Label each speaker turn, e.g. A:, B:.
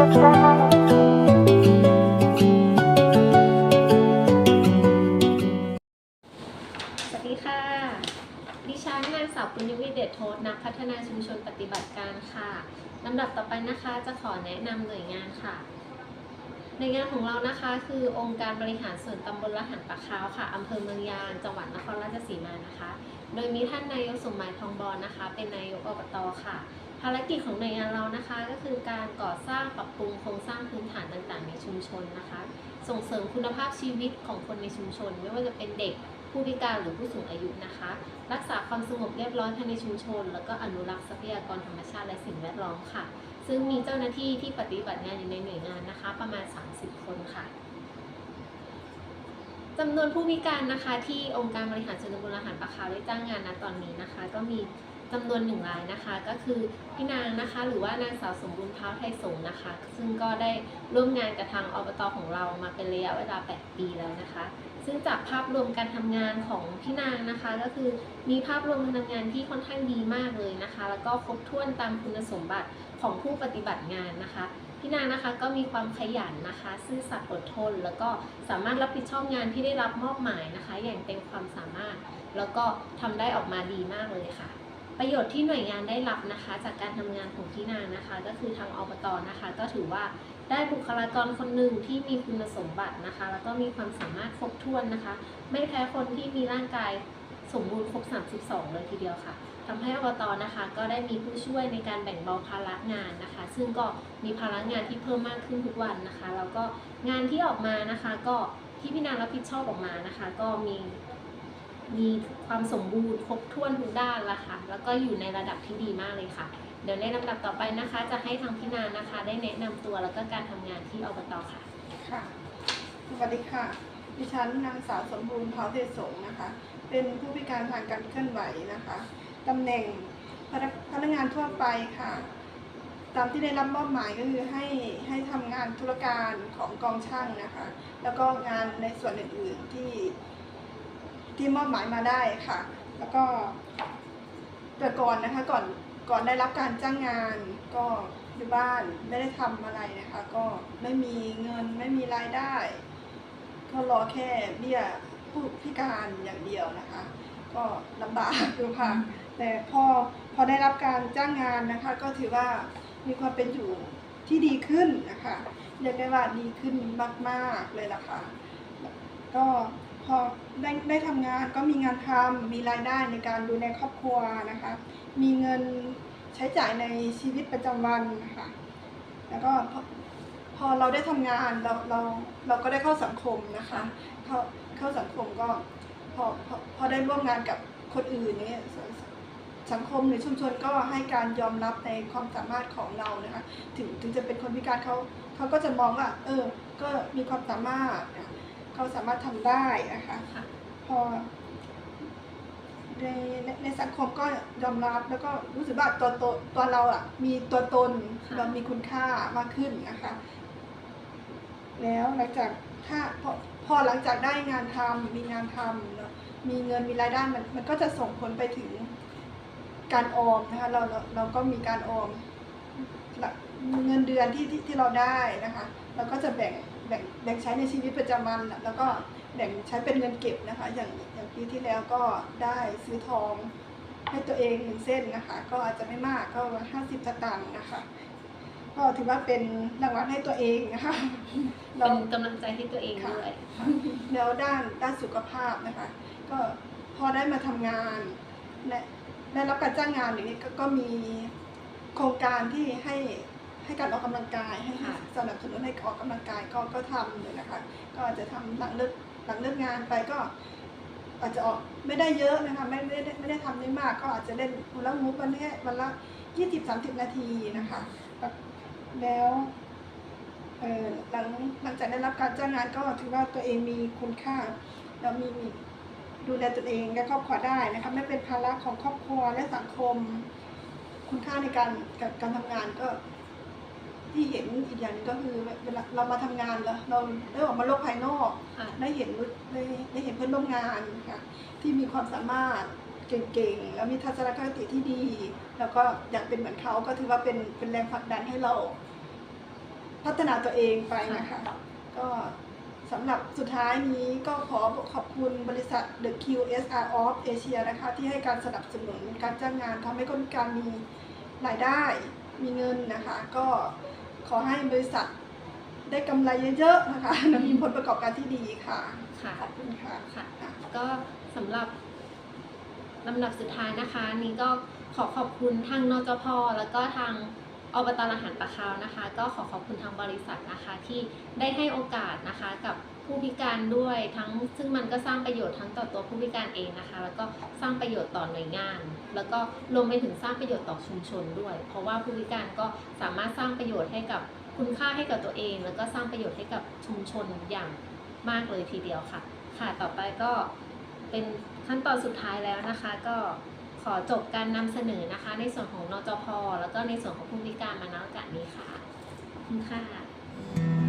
A: สวัสดีค่ะ ดิฉันนางสาวปุญญวิเดชโทษนักพัฒนาชุมชนปฏิบัติการค่ะ ลำดับต่อไปนะคะจะขอแนะนำหน่วยงานค่ะ หน่วยงานของเรานะคะคือองค์การบริหารส่วนตำบลละหันปะคาวค่ะอำเภอเมืองยางจังหวัดนครราชสีมานะคะ โดยมีท่านนายกสมหมายทองบอลนะคะ เป็นนายกอบตค่ะ ภารกิจของหน่วยงานเรานะคะ ก็คือการก่อสร้างปรับปรุงโครงสร้างพื้นฐานต่างๆ ในชุมชนนะคะ ส่งเสริมคุณภาพชีวิตของคนในชุมชน ไม่ว่าจะเป็นเด็กผู้พิการหรือผู้สูงอายุนะคะ รักษาความสงบเรียบร้อยภายในชุมชน แล้วก็อนุรักษ์ทรัพยากรธรรมชาติและสิ่งแวดล้อมค่ะ ซึ่งมีเจ้าหน้าที่ที่ปฏิบัติงานอยู่ในหน่วยงานนะคะ ประมาณ 30 คนค่ะจำนวนผู้พิการนะคะที่องค์การบริหารส่วนตำบลอาหารปะคาวได้จ้างงานณตอนนี้นะคะ ก็มี จำนวนหนึ่งรายนะคะ ก็คือพี่นางนะคะ หรือว่านางสาวสมบูรณ์เท้าไทยสงนะคะ ซึ่งก็ได้ร่วมงานกับทางอบตของเรามาเป็นระยะเวลา 8 ปีแล้วนะคะ ซึ่งจากภาพรวมการทำงานของพี่นางนะคะ ก็คือมีภาพรวมการทำงานที่ค่อนข้างดีมากเลยนะคะ แล้วก็ครบถ้วนตามคุณสมบัติของผู้ปฏิบัติงานนะคะพี่นางนะคะก็มีความขยันนะคะ ซื่อสัตย์อดทน แล้วก็สามารถรับผิดชอบงานที่ได้รับมอบหมายนะคะ อย่างเต็มความสามารถ แล้วก็ทำได้ออกมาดีมากเลยค่ะ ประโยชน์ที่หน่วยงานได้รับนะคะ จากการทำงานของพี่นางนะคะ ก็คือทางอบตนะคะ ก็ถือว่าได้บุคลากรคนหนึ่งที่มีคุณสมบัตินะคะ แล้วก็มีความสามารถครบถ้วนนะคะ ไม่แพ้คนที่มีร่างกายสมบูรณ์ครบ 32 เลยทีเดียวค่ะทำให้อบตนะคะ ก็ได้มีผู้ช่วยในการแบ่งเบาภาระงานนะคะ ซึ่งก็มีภาระงานที่เพิ่มมากขึ้นทุกวันนะคะ แล้วก็งานที่ออกมานะคะ ก็ที่พี่นางรับผิดชอบออกมานะคะ ก็มี มีความสมบูรณ์ครบถ้วนทุกด้านละค่ะ แล้วก็อยู่ในระดับที่ดีมากเลยค่ะ เดี๋ยวในลำดับต่อไปนะคะ จะให้ทางพี่นางนะคะ ได้แนะนำตัวแล้วก็การทำงานที่อบตค่ะ
B: ค่ะ สวัสดีค่ะ ดิฉันนางสาวสมบูรณ์เทาเทศสงนะคะ เป็นผู้พิการทางการเคลื่อนไหวนะคะตำแหน่งพนักพนักงานทั่วไปค่ะ ตามที่ได้รับมอบหมายก็คือให้ให้ทำงานธุรการของกองช่างนะคะ แล้วก็งานในส่วนอื่นๆที่ ที่มอบหมายมาได้ค่ะ แล้วก็แต่ก่อนนะคะก่อนก่อนได้รับการจ้างงานก็อยู่บ้านไม่ได้ทำอะไรนะคะ ก็ไม่มีเงินไม่มีรายได้ก็รอแค่เบี้ยผู้พิการอย่างเดียวนะคะ ก็ลำบากดูค่ะ แต่พอพอได้รับการจ้างงานนะคะ ก็ถือว่ามีความเป็นอยู่ที่ดีขึ้นนะคะเรียกได้ว่าดีขึ้นมาก ๆเลยล่ะค่ะก็ อได้ได้ทำงานก็มีงานทำมีรายได้ในการดูแลครอบครัวนะคะ มีเงินใช้จ่ายในชีวิตประจำวันนะคะแล้วก็พอพอเราได้ทำงานเราเราเราก็ได้เข้าสังคมนะคะเข้าเข้าสังคมก็พอพอพอได้ร่วมงานกับคนอื่นเนี่ยสังคมหรือชุมชนก็ให้การยอมรับในความสามารถของเรานะคะถึงถึงจะเป็นคนพิการเขาเขาก็จะมองว่า เออ ก็มีความสามารถ เขาสามารถทำได้นะคะพอในในสังคมก็ยอมรับแล้วก็รู้สึกว่าตัวตตัวเราอะมีตัวตนเรามีคุณค่ามากขึ้นนะคะ แล้วหลังจากถ้าพอพอหลังจากได้งานทำมีงานทำมีเงินมีรายได้มันมันก็จะส่งผลไปถึงการออมนะคะเราเราเราก็มีการออมเงินเดือนที่ที่ที่เราได้นะคะ เราก็จะแบ่ง แบ่งแบ่งใช้ในชีวิตประจำวันแล้วก็แบ่งใช้เป็นเงินเก็บนะคะ อย่างอย่างปีที่แล้วก็ได้ซื้อทองให้ตัวเองหนึ่งเส้นนะคะ ก็อาจจะไม่มากก็ห้าสิบสตางค์นะคะ ก็ถือว่าเป็นรางวัลให้ตัวเองนะคะเรา
A: เป็นกำลังใจให้ตัวเองด้วย
B: แล้วด้านด้านสุขภาพนะคะ ก็พอได้มาทำงานและได้รับการจ้างงานอย่างนี้ก็ก็มีโครงการที่ให้ ให้การออกกำลังกายให้
A: ค่ะ
B: สนับสนุนให้ออกกำลังกายก็ก็ทำเลยนะคะ ก็อาจจะทำหลังเลิกหลังเลิกงานไปก็ อาจจะออกไม่ได้เยอะนะคะไม่ไม่ได้ไม่ได้ทำได้มากก็อาจจะเล่นวันละมูฟวันแค่วันละยี่สิบสามสิบนาทีนะคะ แล้วหลังหลังจากได้รับการจ้างงานก็ถือว่าตัวเองมีคุณค่าแล้วมีมีดูแลตัวเองและครอบครัวได้นะคะไม่เป็นภาระของครอบครัวและสังคม คุณค่าในการการการทำงานก็ ที่เห็นอีกอย่างหนึงก็คือเวลาเรามาทำงานแล้วเราได้ออกมาโลกภายนอก
A: ค่ะ
B: ได้เห็นได้ได้เห็นเพื่อนร่วมงานค่ะที่มีความสามารถเก่งๆ แล้วมีทัศนคติที่ดี แล้วก็อยากเป็นเหมือนเขาก็ถือว่าเป็นเป็นแรงผลักดันให้เราพัฒนาตัวเองไปนะคะ ก็สำหรับสุดท้ายนี้ก็ขอขอบคุณบริษัท The QSR of Asia นะคะ ที่ให้การสนับสนุนการจ้างงานทำให้คนพิการมีรายได้มีเงินนะคะ ก็ ขอให้บริษัทได้กำไรเยอะๆนะคะและมีผลประกอบการที่ดีค่ะ
A: ค่ะ
B: ขอบคุณค่ะ
A: ค่ะ ก็สำหรับลำดับสุดท้ายนะคะ นี้ก็ขอขอบคุณทางนจพแล้วก็ทางอบตละหันปะคาวนะคะ ก็ขอขอบคุณทางบริษัทนะคะที่ได้ให้โอกาสนะคะกับ ผู้พิการด้วยทั้งซึ่งมันก็สร้างประโยชน์ทั้งต่อตัวผู้พิการเองนะคะ แล้วก็สร้างประโยชน์ต่อหน่วยงาน แล้วก็รวมไปถึงสร้างประโยชน์ต่อชุมชนด้วย เพราะว่าผู้พิการก็สามารถสร้างประโยชน์ให้กับคุณค่าให้กับตัวเอง แล้วก็สร้างประโยชน์ให้กับชุมชนอย่างมากเลยทีเดียวค่ะ ค่ะต่อไปก็เป็นขั้นตอนสุดท้ายแล้วนะคะ ก็ขอจบการนำเสนอนะคะ ในส่วนของนจพแล้วก็ในส่วนของผู้พิการมาณโอกาสนี้ค่ะคุณค่ะ